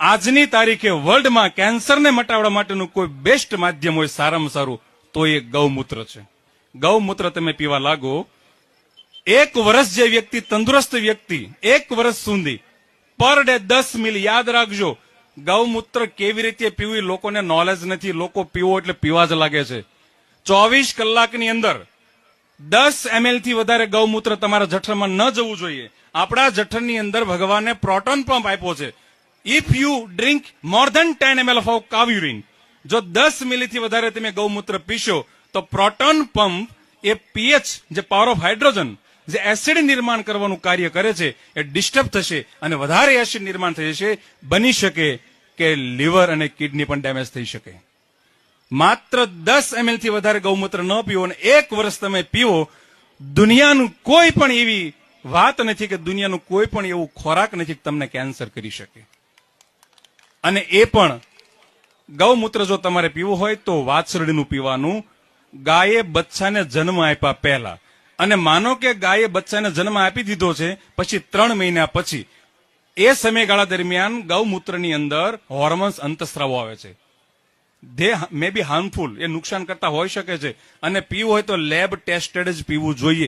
આજની તારીખે વર્લ્ડમાં કેન્સરને મટાડવા માટેનું કોઈ બેસ્ટ માધ્યમ હોય સારામાં સારું, તો એ ગૌમૂત્ર છે. ગૌમૂત્ર તમે પીવા લાગો. એક વર્ષ જે વ્યક્તિ તંદુરસ્ત વ્યક્તિ, એક વર્ષ સુધી, પર ડે દસ મિલ યાદ રાખજો, ગૌમૂત્ર કેવી રીતે પીવું લોકોને નોલેજ નથી. લોકો પીવો એટલે પીવા જ લાગે છે. ચોવીસ કલાકની અંદર દસ એમએલથી વધારે ગૌમૂત્ર તમારા જઠરમાં ન જવું જોઈએ. આપણા જઠરની અંદર ભગવાને પ્રોટોન પંપ આપ્યો છે. If you drink more than ten ML of cow urine જો દસ મિલીથી વધારે તમે ગૌમૂત્ર પીશો, તો પ્રોટોન પંપ એ પીએચ, જે પાવર ઓફ હાઇડ્રોજન જે એસિડ નિર્માણ કરવાનું કાર્ય કરે છે, એ ડિસ્ટર્બ થશે અને વધારે એસિડ નિર્માણ થઈ જશે, બની શકે કે લીવર અને કિડની પણ ડેમેજ થઈ શકે. માત્ર દસ એમએલથી વધારે ગૌમૂત્ર ન પીવો અને એક વર્ષ તમે પીવો, દુનિયાનું કોઈ પણ એવી વાત નથી કે દુનિયાનું કોઈ પણ એવું ખોરાક નથી કે તમને કેન્સર કરી શકે. અને એ પણ, ગૌમૂત્ર જો તમારે પીવું હોય તો વાછરડીનું પીવાનું. ગાયે બચ્ચાને જન્મ આપ્યા પહેલા. અને માનો કે ગાયે બચ્ચાને જન્મ આપી દીધો છે, પછી ત્રણ મહિના પછી, એ સમયગાળા દરમિયાન ગૌમૂત્રની અંદર હોર્મોન્સ અંતસ્રાવો આવે છે. ધે મે બી હાર્મફુલ એ નુકસાન કરતા હોઈ શકે છે. અને પીવું હોય તો લેબ ટેસ્ટેડ જ પીવું જોઈએ.